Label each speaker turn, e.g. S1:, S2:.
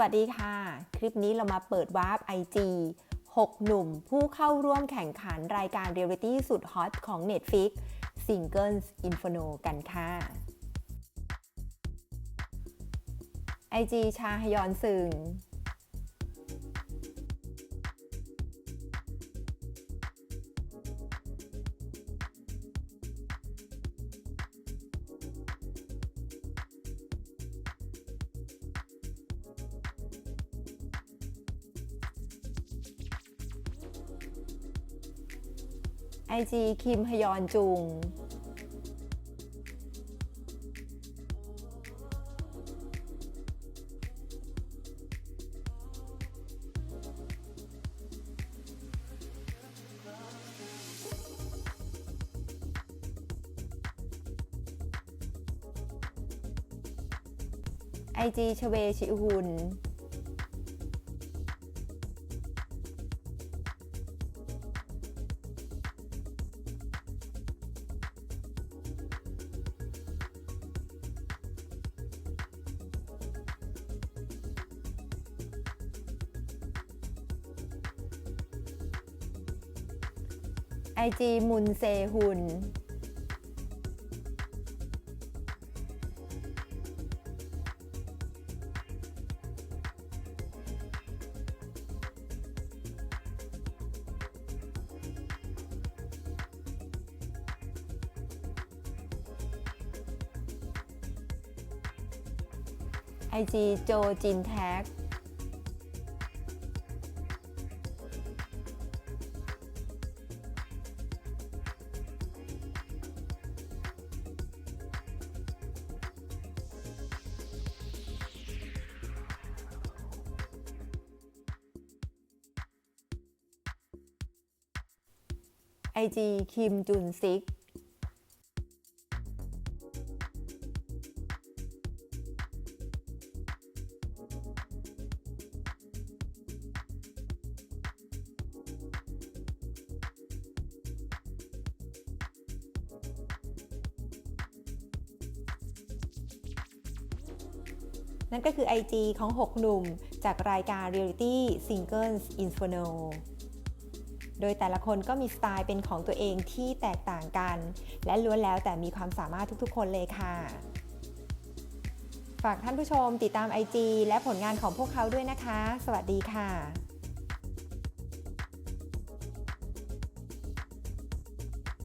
S1: วัสดีค่ะ คลิปนี้เรามาเปิดวาร์ป IG 6 หนุ่ม ผู้เข้าร่วมแข่งขันรายการเรียลิตี้สุดฮอตของ Netflix Singles Inferno กันค่ะ IG ชาฮยอนซึง IG คิมฮยอนจุง IG ชเวชิฮุน IG มุนเซฮุน IG โจจินแท็ก IG คิมจุนซิกนั่นก็คือ IG ของ 6 หนุ่ม จากรายการ Reality Singles Inferno โดยแต่ละคนก็มีสไตล์เป็นของตัวเองที่แตกต่างกัน และล้วนแล้วแต่มีความสามารถทุกๆ คนเลยค่ะ ฝากท่านผู้ชมติดตาม IG และผลงานของพวกเขาด้วยนะคะ สวัสดีค่ะ